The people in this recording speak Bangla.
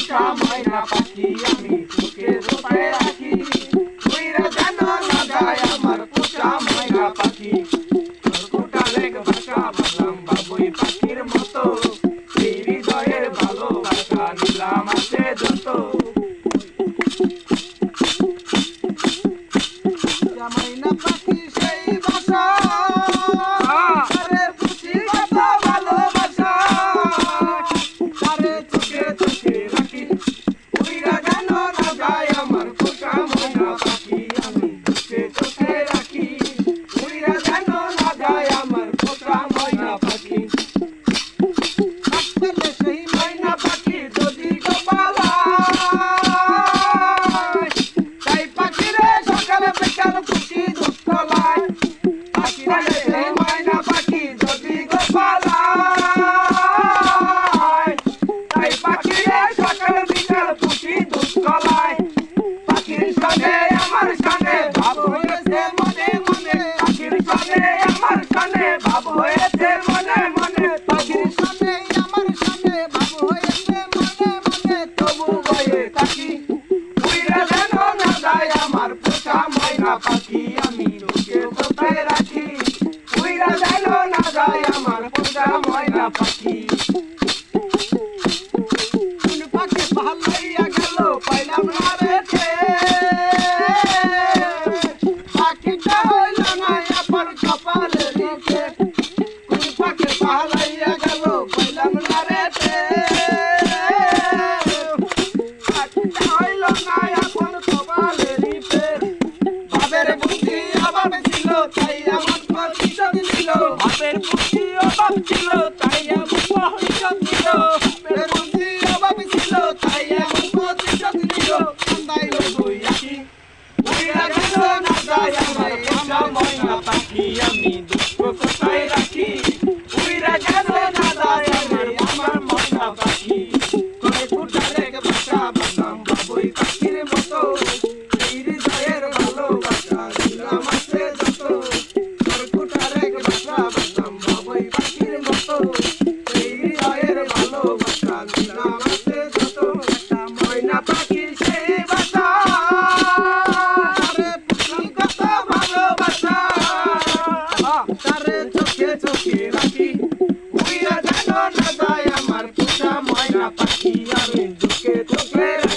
পোষা ময়না পাখি আমি তোকে রূপে রাখি তুমিরা যেন না যায় আমার পোষা ময়না পাখি তোর লেগ ভাষা বললাম হয়েছে মনে মনে আমার যায় আমার পোষা ময়না পাখি, আমি লোকে কোথায় রাখি? উইরা যেন না যায় আমার পোষা ময়না পাখি। পাখি ভালো ছিল, তাই আমার প্রতিশোধ নিল। বুদ্ধি তাই আমার প্রতিশোধ নিল কান্দাইল দুই আমার ময়না পাখি আমি সোনা যায় আমার পোষা ময়না পাখি আমি দুঃখে চোখের